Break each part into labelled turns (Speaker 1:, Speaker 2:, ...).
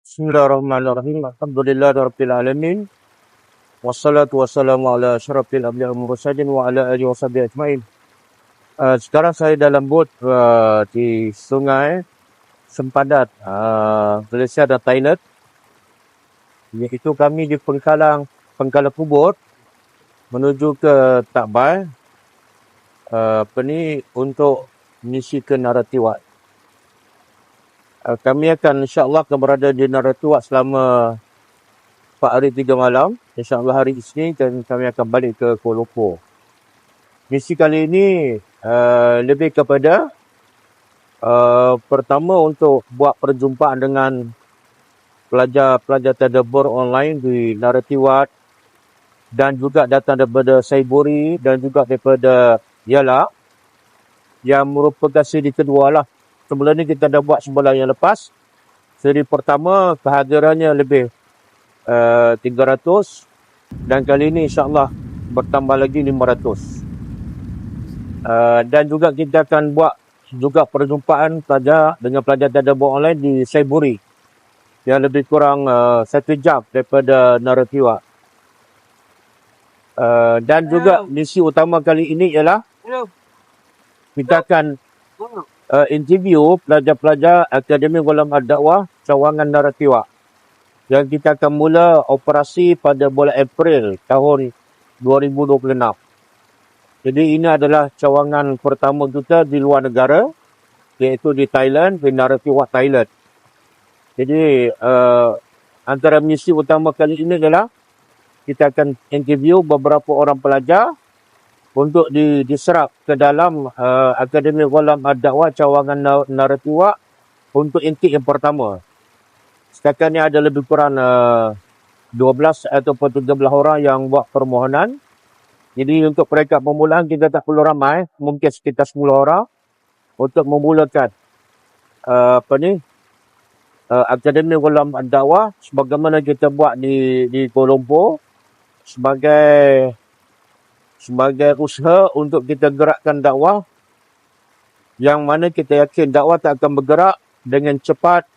Speaker 1: Bismillahirrahmanirrahim. Alhamdulillah alamin. Wassalatu wassalamu ala asyrafil anbiya'i wal mursalin wa ala alihi washabihi ajmain. Uh, sekarang saya dalam bot uh, di Sungai Sempadat, uh, Malaysia dan Thailand. Iaitu kami di Pengkalang, Pengkalang Kubur menuju ke Takbai. Uh, apa ni untuk misi ke Naratiwat. Uh, kami akan insyaAllah akan berada di Naratiwat selama 4 hari 3 malam. InsyaAllah hari Isnin dan kami akan balik ke Kuala Lumpur. Misi kali ini uh, lebih kepada uh, pertama untuk buat perjumpaan dengan pelajar-pelajar tadabbur online di Naratiwat dan juga datang daripada Saiburi dan juga daripada Yala yang merupakan siri kedua lah. Sebelum ni kita dah buat sebulan yang lepas. Siri pertama kehadirannya lebih uh, 300 dan kali ini insyaAllah bertambah lagi 500. Uh, dan juga kita akan buat juga perjumpaan pelajar dengan pelajar tadabbur online di Saiburi yang lebih kurang uh, satu jam daripada Naratiwa. Uh, dan juga misi utama kali ini ialah kita akan uh, interview pelajar-pelajar Akademi Ghulam Ad-Dakwah Cawangan Naratiwa yang kita akan mula operasi pada bulan April tahun 2026. Jadi ini adalah cawangan pertama kita di luar negara iaitu di Thailand, di Naratiwat Thailand. Jadi uh, antara misi utama kali ini adalah kita akan interview beberapa orang pelajar untuk di, diserap ke dalam uh, Akademi Ghulam Ad-Dakwah Cawangan Naratiwat untuk intake yang pertama. Setakat ini ada lebih kurang uh, 12 ataupun 13 orang yang buat permohonan jadi untuk peringkat permulaan kita tak perlu ramai, mungkin sekitar 10 orang untuk memulakan uh, apa ni uh, Akademi Ghulam Ad-Dawah sebagaimana kita buat di di Kuala Lumpur sebagai sebagai usaha untuk kita gerakkan dakwah yang mana kita yakin dakwah tak akan bergerak dengan cepat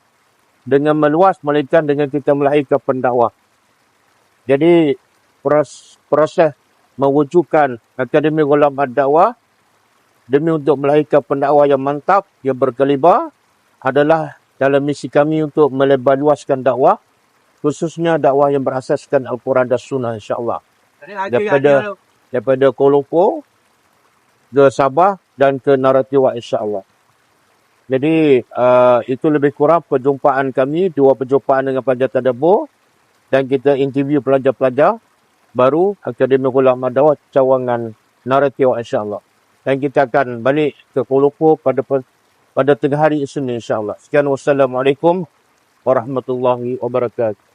Speaker 1: dengan meluas melainkan dengan kita melahirkan pendakwah. Jadi proses, proses mewujudkan Akademi Ghulam Ad-Dakwah demi untuk melahirkan pendakwah yang mantap, yang berkelibar adalah dalam misi kami untuk melebar luaskan dakwah khususnya dakwah yang berasaskan Al-Quran dan Sunnah insyaAllah. Daripada, daripada Kuala Lumpur ke Sabah dan ke Naratiwa insyaAllah. Jadi uh, itu lebih kurang perjumpaan kami, dua perjumpaan dengan pelajar tadabur dan kita interview pelajar-pelajar baru Akademi Ulama Dawat Cawangan Naratiu insyaAllah. Dan kita akan balik ke Kuala Lumpur pada pada tengah hari Isnin insyaAllah. Sekian wassalamualaikum warahmatullahi wabarakatuh.